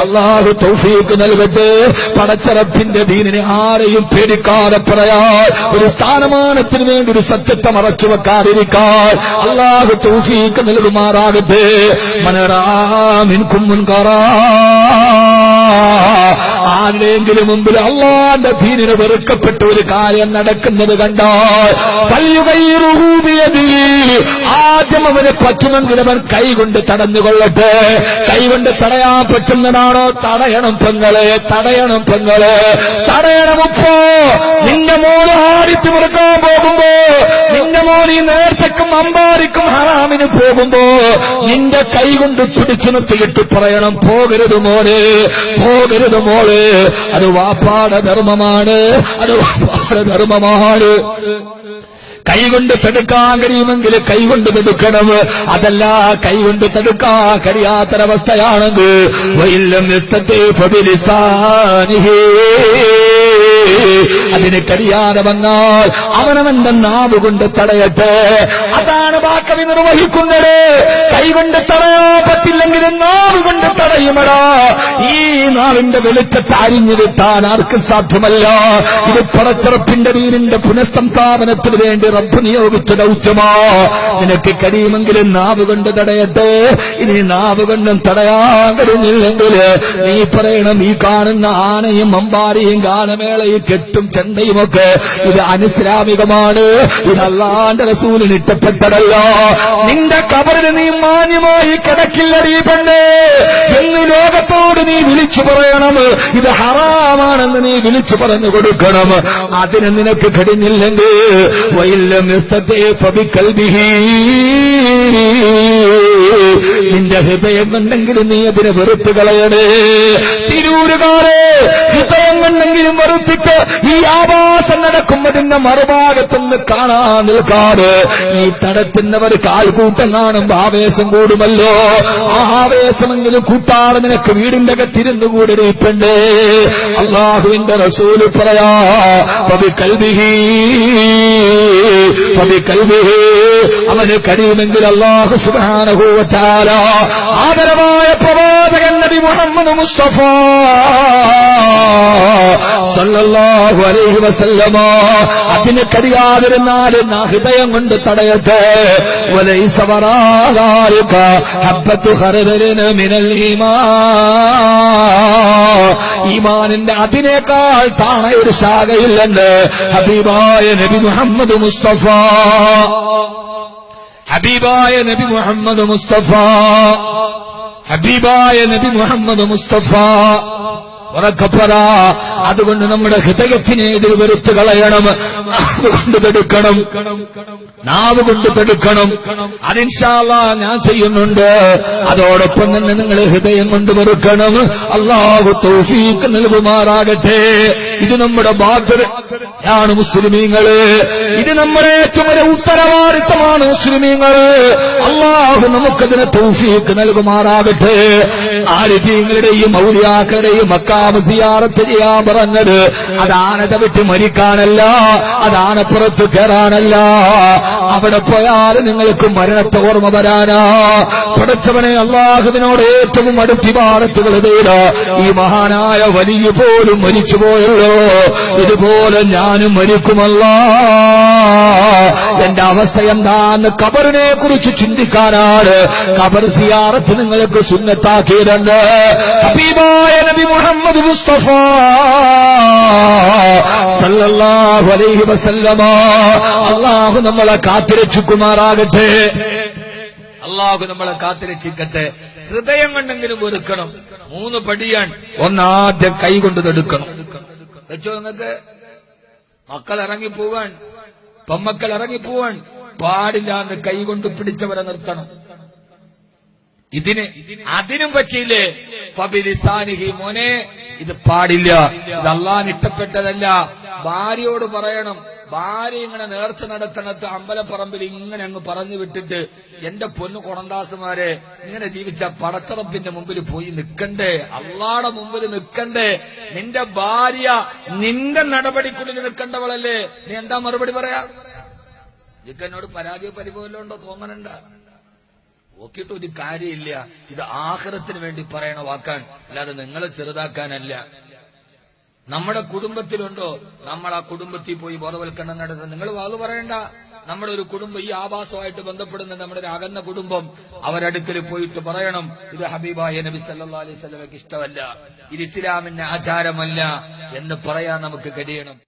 അള്ളാഹു തൗഫീക്ക് നൽകട്ടെ. പടച്ചറപ്പിന്റെ ദീനിനെ ആരെയും പേടിക്കാതെ പറയാൻ ഒരു സ്ഥാനമാനത്തിന് വേണ്ടി ഒരു സത്യത്തെ മറച്ചു വെക്കാതിരിക്കാൻ അള്ളാഹു തൗഫീക്ക് നൽകുമാറാകട്ടെ. മനറാമിൻകും മുൻകറാ. ആരുടെയെങ്കിലും മുമ്പിൽ അള്ളാന്റെ ദീനിന് വെറുക്കപ്പെട്ട ഒരു കാര്യം നടക്കുന്നത് കണ്ടാൽ ആദ്യം അവന് പറ്റുമെങ്കിൽ അവൻ കൈകൊണ്ട് തടഞ്ഞുകൊള്ളട്ടെ. കൈകൊണ്ട് തടയാൻ പറ്റുന്നതാണോ? തടയണം പെങ്ങളെ തടയണം പെങ്ങളെ. തടയണം ഉപ്പോ നിന്റെ മോൾ ആടിച്ചു മുറുക്കാൻ പോകുമ്പോ നിന്റെ മോന് നേർച്ചക്കും അമ്പാരിക്കും ഹറാമിന് പോകുമ്പോ നിന്റെ കൈകൊണ്ട് പിടിച്ചു നിർത്തിയിട്ട് പറയണം പോകരുത് മോനെ പോകരുത് മോൾ. അത് വാപ്പാട ധർമ്മമാണ്. അത് വാപ്പാട ധർമ്മമാണ്. കൈകൊണ്ട് തടുക്കാൻ കഴിയുമെങ്കിൽ കൈകൊണ്ട് തടുക്കണം. അതല്ല കൈകൊണ്ട് തടുക്കാൻ കഴിയാത്തൊരവസ്ഥയാണെങ്കിൽ വൈല്ലം നിസ്തത്തെ ഫബിലിസാനിഹേ. അതിന് കഴിയാതെ വന്നാൽ അവനവന്റെ നാവ് കൊണ്ട് തടയട്ടെ. അതാണ് വാക്കവി നിർവഹിക്കുന്നത്. കൈകൊണ്ട് തടയാ പറ്റില്ലെങ്കിലും നാവ് കൊണ്ട് തടയുമടാ. ഈ നാവിന്റെ വെളിച്ചത്തെ അരിഞ്ഞു വിട്ടാൻ ആർക്കും സാധ്യമല്ല. ഇത് പടച്ചിറപ്പിന്റെ വീരിന്റെ പുനഃസംസ്ഥാപനത്തിന് വേണ്ടി റബ്ബ് നിയോഗിച്ച ദൗത്യമാ. നിനക്ക് കഴിയുമെങ്കിൽ നാവ് കൊണ്ട് തടയട്ടെ. ഇനി നാവ് കൊണ്ടും തടയാൻ കഴിഞ്ഞില്ലെങ്കിൽ നീ പറയണം ഈ കാണുന്ന ആനയും അമ്പാരിയും ഗാനമേളയും കെട്ടും ചെണ്ടയും ഒക്കെ. ഇത് അനിസ്ലാമികമാണ്. ഇത് അള്ളാന്റെ റസൂലിന് ഇഷ്ടപ്പെട്ടതല്ല. നിന്റെ കബറിന് നീ മാന്യമായി കിടക്കില്ലടീ പെണ്ണേ. എന്ന് ലോകത്തോട് നീ വിളിച്ചു പറയണം. ഇത് ഹറാമാണെന്ന് നീ വിളിച്ചു പറഞ്ഞു കൊടുക്കണം. അതിന് നിനക്ക് കഴിഞ്ഞില്ലെങ്കിൽ വൈല്ലം കൽബിഹി നിന്റെ ഹൃദയം കണ്ടെങ്കിലും നീ അതിനെ വെറുത്ത് കളയണേ. തിരൂരുകാരെ ഹൃദയം കണ്ടെങ്കിലും വെറുത്തിട്ട് ഈ ആവാസം നടക്കുമ്പതിന്റെ മറുഭാഗത്തുനിന്ന് കാണാൻ നിൽക്കാറ് ഈ തടത്തുന്നവർ കാൽക്കൂട്ടം കാണുമ്പോ ആവേശം കൂടുമല്ലോ. ആ ആവേശമെങ്കിലും കൂട്ടാതെ നിനക്ക് വീടിന്റെ അകത്തിരുന്നു കൂടി നീപ്പണ്ടേ അള്ളാഹുവിന്റെ റസൂൽ പറയാ പതി കൽവിഹി പതി കൽവിഹി അവന് കഴിയുമെങ്കിൽ അള്ളാഹു സുബാനഹൂവറ്റാല ആദരവായ പ്രവാചകൻ നബി മുഹമ്മദ് മുസ്തഫ. സല്ലല്ലാഹു അലൈഹി വസല്ലമ. അതിന് കഴിയാതിരുന്നാൽ ഹൃദയം കൊണ്ട് തടയട്ടെ. ഈമാനിന്റെ അതിനേക്കാൾ താണ ഒരു ശാഖയില്ലെന്ന് ഹബീബായ നബി മുഹമ്മദ് മുസ്തഫ. ഹബീബായ നബി മുഹമ്മദ് മുസ്തഫ. ഹബീബായ നബി മുഹമ്മദ് മുസ്തഫ. ഉറക്കപ്പറ. അതുകൊണ്ട് നമ്മുടെ ഹൃദയത്തിനെ ഇതിൽ വെറുത്ത് കളയണം. കൊണ്ട് തെടുക്കണം. നാവ് കൊണ്ട് തെടുക്കണം അതിൻഷാല്ല ഞാൻ ചെയ്യുന്നുണ്ട്. അതോടൊപ്പം തന്നെ നിങ്ങൾ ഹൃദയം കൊണ്ട് വെറുക്കണം. അള്ളാഹു തൗഫീക്ക് നൽകുമാറാകട്ടെ. ഇത് നമ്മുടെ ബാധ്യതയാണ് മുസ്ലിമീങ്ങൾ ഇത് നമ്മുടെ ഏറ്റവും വലിയ ഉത്തരവാദിത്തമാണ് മുസ്ലിമീങ്ങൾ അള്ളാഹു നമുക്കതിന് തൗഫീക്ക് നൽകുമാറാകട്ടെ. ആരിഫീങ്ങളുടെയും മൗലിയാക്കളുടെയും മക്കാമ സിയാറത്ത് ചെയ്യാൻ പറഞ്ഞത്. അതാനത വിട്ട് മരിക്കാനല്ല അതാണ് പുറത്ത് കയറാനല്ല അവിടെ പോയാൽ നിങ്ങൾക്ക് മരണത്തെ ഓർമ്മ വരാനാ. പഠിച്ചവനെ അള്ളാഹുവിനോട് ഏറ്റവും അടുത്തിവാറത്തുകൾ തേട. ഈ മഹാനായ വലിയ പോലും മരിച്ചുപോയല്ലോ ഇതുപോലെ ഞാനും മരിക്കുമല്ല. എന്റെ അവസ്ഥ എന്താന്ന് കബറിനെ കുറിച്ച് ചിന്തിക്കാനാണ്. കബർ സിയാറത്ത് നിങ്ങൾക്ക് സുന്നത്താക്കിയിട്ടുണ്ട്. ഹബീബായ നബി മുഹമ്മദ് മുസ്തഫ സല്ലല്ലാഹു അലൈഹി വസല്ലമ. അള്ളാഹു നമ്മളെ കാത്തിരക്ഷിക്കുമാറാകട്ടെ. അള്ളാഹു നമ്മളെ കാത്തിരക്ഷിക്കട്ടെ. ഹൃദയം കൊണ്ടെങ്കിലും ഒരുക്കണം മൂന്ന് പടിയാണ് ഒന്നാദ്യം കൈ കൊണ്ട് തെടുക്കണം വെച്ചോ നിങ്ങൾക്ക്? മക്കൾ ഇറങ്ങിപ്പോവാൻ പെമ്മക്കൾ ഇറങ്ങിപ്പോവാൻ പാടില്ല എന്ന് കൈകൊണ്ട് പിടിച്ചവരെ നിർത്തണം. ഇതിന് അതിനും പറ്റിയില്ലേ? ഫബിലിസാനിഹി മോനെ ഇത് പാടില്ല. ഇത് അള്ളാൻ ഇഷ്ടപ്പെട്ടതല്ല ഭാര്യയോട് പറയണം. ഭാര്യ ഇങ്ങനെ നേർച്ച നടത്തണത്ത് അമ്പലപ്പറമ്പിൽ ഇങ്ങനെ അങ്ങ് പറഞ്ഞു വിട്ടിട്ട് എന്റെ പൊന്നു കൊണന്താസുമാരെ ഇങ്ങനെ ജീവിച്ച പടച്ചറപ്പിന്റെ മുമ്പിൽ പോയി നിൽക്കണ്ടേ? അള്ളാടെ മുമ്പിൽ നിൽക്കണ്ടേ? നിന്റെ ഭാര്യ നിന്റെ നടപടിക്കുള്ളിൽ നിൽക്കേണ്ടവളല്ലേ? നീ എന്താ മറുപടി പറയാ? ഇതൊക്കെ എന്നോട് പരാജയ പരിഭവമല്ലോ ഉണ്ടോ തോന്നണണ്ട. നോക്കിയിട്ട് ഒരു കാര്യമില്ല. ഇത് ആഹ്റത്തിന് വേണ്ടി പറയണ വാക്കാൻ അല്ലാതെ നിങ്ങളെ ചെറുതാക്കാനല്ല. നമ്മുടെ കുടുംബത്തിലുണ്ടോ? നമ്മൾ ആ കുടുംബത്തിൽ പോയി ബോധവൽക്കരണം നടത്തുന്നത്. നിങ്ങൾ വാതു പറയണ്ട. നമ്മുടെ ഒരു കുടുംബം ഈ ആവാസമായിട്ട് ബന്ധപ്പെടുന്ന നമ്മുടെ ഒരു അകന്ന കുടുംബം അവരടുക്കൽ പോയിട്ട് പറയണം ഇത് ഹബീബായ നബി സല്ലാ അലൈഹി സ്വലമയ്ക്ക് ഇഷ്ടമല്ല. ഇത് ഇസ്ലാമിന്റെ ആചാരമല്ല എന്ന് പറയാൻ നമുക്ക് കഴിയണം.